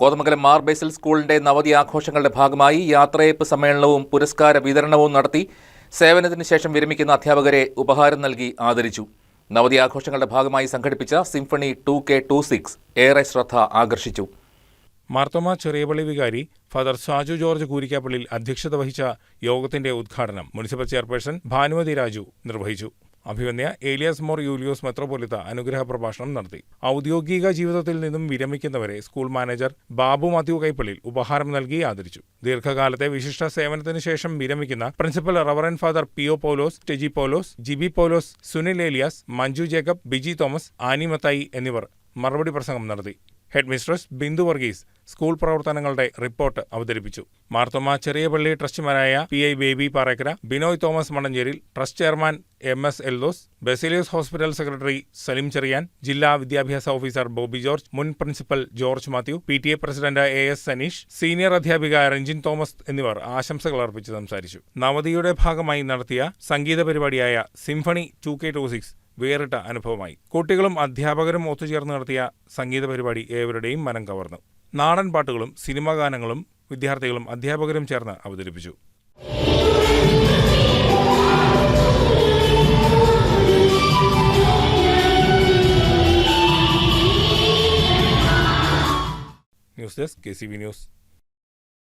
കോതമംഗലം മാർ ബേസിൽ സ്കൂളിന്റെ നവതി ആഘോഷങ്ങളുടെ ഭാഗമായി യാത്രയപ്പ് സമ്മേളനവും പുരസ്കാര വിതരണവും നടത്തി സേവനത്തിന് ശേഷം വിരമിക്കുന്ന അധ്യാപകരെ ഉപഹാരം നൽകി ആദരിച്ചു. നവതി ആഘോഷങ്ങളുടെ ഭാഗമായി സംഘടിപ്പിച്ച symphony two K two six ഏറെ ശ്രദ്ധ ആകർഷിച്ചു. മാർത്തോമ ചെറിയപള്ളി വികാരി ഫാദർ സാജു ജോർജ് കൂരിക്കാപ്പള്ളിയിൽ അധ്യക്ഷത വഹിച്ച യോഗത്തിന്റെ ഉദ്ഘാടനം മുനിസിപ്പൽ ചെയർപേഴ്സൺ ഭാനുമതി രാജു നിർവഹിച്ചു. അഭിവന്യ ഏലിയാസ് മോർ യൂലിയോസ് മെത്രോപൊലിത്ത അനുഗ്രഹ പ്രഭാഷണം നടത്തി. ഔദ്യോഗിക ജീവിതത്തിൽ നിന്നും വിരമിക്കുന്നവരെ സ്കൂൾ മാനേജർ ബാബു മാത്യു കൈപ്പള്ളിൽ ഉപഹാരം നൽകി ആദരിച്ചു. ദീർഘകാലത്തെ വിശിഷ്ട സേവനത്തിന് ശേഷം വിരമിക്കുന്ന principal reverend father P O Paulose Teji Paulose Jibi Paulose Sunil Elias Manju Jacob Biji Thomas Ani Mathai എന്നിവർ മറുപടി പ്രസംഗം നടത്തി. Headmistress Bindu Varghese school പ്രവർത്തനങ്ങളുടെ റിപ്പോർട്ട് അവതരിപ്പിച്ചു. Marthoma Cheriyapally ട്രസ്റ്റിമാരായ P I Baby Parekkara Binoy Thomas Mananjeril trust chairman M S Eldhose Baselius hospital secretary Salim Cherian ജില്ലാ വിദ്യാഭ്യാസ officer Bobby George മുൻ principal George Mathew P T A president A S Saneesh senior അധ്യാപിക Ranjin Thomas എന്നിവർ ആശംസകൾ അർപ്പിച്ച് സംസാരിച്ചു. നവതിയുടെ ഭാഗമായി നടത്തിയ സംഗീത പരിപാടിയായ symphony two K two six വേറിട്ട അനുഭവമായി. കുട്ടികളും അധ്യാപകരും ഒത്തുചേർന്ന് നടത്തിയ സംഗീത പരിപാടി ഏവരുടെയും മനം കവർന്നു. നാടൻ പാട്ടുകളും സിനിമാ ഗാനങ്ങളും വിദ്യാർത്ഥികളും അധ്യാപകരും ചേർന്ന് അവതരിപ്പിച്ചു. News desk K C V news.